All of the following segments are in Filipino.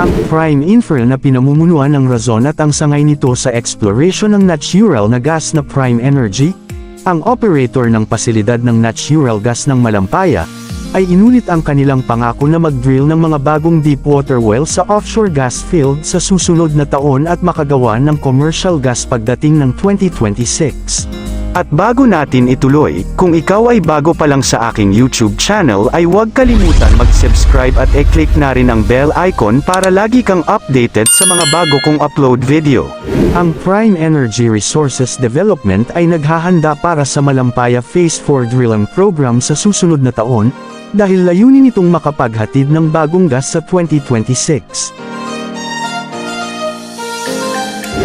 Ang Prime Infra na pinamumunuan ng Razon at ang sangay nito sa exploration ng natural na gas na Prime Energy, ang operator ng pasilidad ng natural gas ng Malampaya, ay inulit ang kanilang pangako na mag-drill ng mga bagong deepwater well sa offshore gas field sa susunod na taon at makagawa ng commercial gas pagdating ng 2026. At bago natin ituloy, kung ikaw ay bago pa lang sa aking YouTube channel ay huwag kalimutan mag-subscribe at e-click na rin ang bell icon para lagi kang updated sa mga bago kong upload video. Ang Prime Energy Resources Development ay naghahanda para sa Malampaya Phase 4 drilling program sa susunod na taon, dahil layunin itong makapaghatid ng bagong gas sa 2026.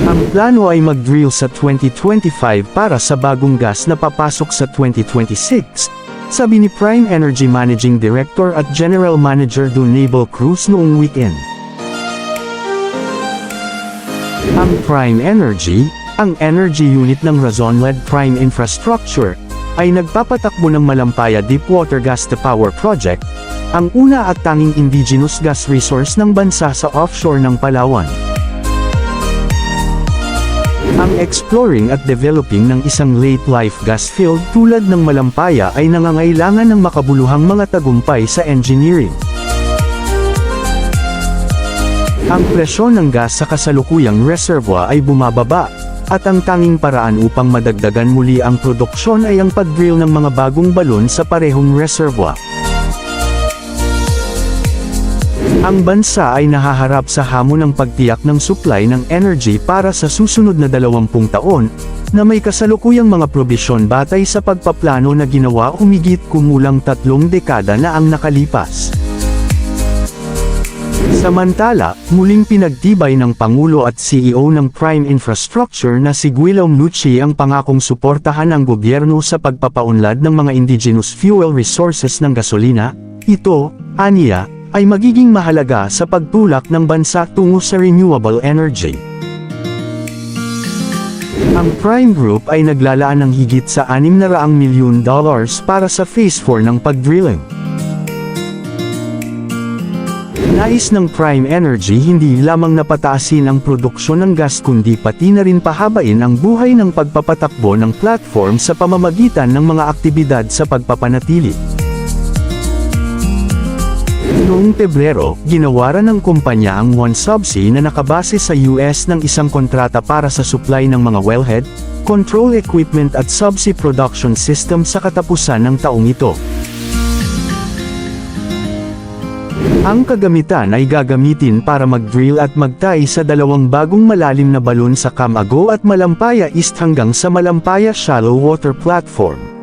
Ang plano ay mag-drill sa 2025 para sa bagong gas na papasok sa 2026, sabi ni Prime Energy Managing Director at General Manager Naval Cruz noong weekend. Ang Prime Energy, ang energy unit ng Razon-led Prime Infrastructure, ay nagpapatakbo ng Malampaya Deepwater Gas to Power Project, ang una at tanging indigenous gas resource ng bansa sa offshore ng Palawan. Ang exploring at developing ng isang late-life gas field tulad ng Malampaya ay nangangailangan ng makabuluhang mga tagumpay sa engineering. Ang presyon ng gas sa kasalukuyang reservoir ay bumababa, at ang tanging paraan upang madagdagan muli ang produksyon ay ang pag-drill ng mga bagong balon sa parehong reservoir. Ang bansa ay nahaharap sa hamon ng pagtiyak ng supply ng energy para sa susunod na 20 taon, na may kasalukuyang mga probisyon batay sa pagpaplano na ginawa umigit kumulang tatlong dekada na ang nakalipas. Samantala, muling pinagtibay ng Pangulo at CEO ng Prime Infrastructure na si Guillaume Nucci ang pangakong suportahan ng gobyerno sa pagpapaunlad ng mga indigenous fuel resources ng gasolina, ito, aniya, ay magiging mahalaga sa pagtulak ng bansa tungo sa renewable energy. Ang Prime Group ay naglalaan ng higit sa 600 milyon dollars para sa Phase 4 ng pag-drilling. Nais ng Prime Energy hindi lamang napataasin ang produksyon ng gas kundi pati na rin pahabain ang buhay ng pagpapatakbo ng platform sa pamamagitan ng mga aktibidad sa pagpapanatili. Noong Pebrero, ginawaran ng kumpanya ang OneSubsea na nakabase sa US ng isang kontrata para sa supply ng mga wellhead, control equipment at subsea production system sa katapusan ng taong ito. Ang kagamitan ay gagamitin para mag-drill at magtay sa dalawang bagong malalim na balon sa Camago at Malampaya East hanggang sa Malampaya Shallow Water Platform.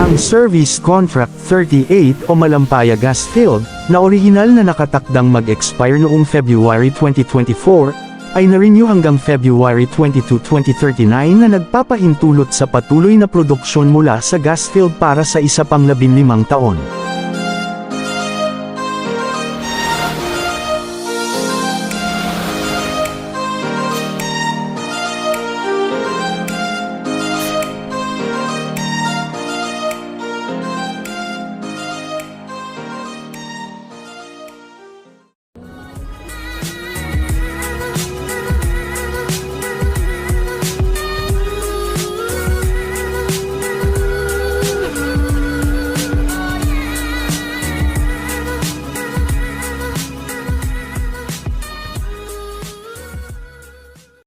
Ang Service Contract 38 o Malampaya Gas Field, na orihinal na nakatakdang mag-expire noong February 2024, ay na-renew hanggang February 22, 2039 na nagpapahintulot sa patuloy na produksyon mula sa gas field para sa isa pang 15 taon.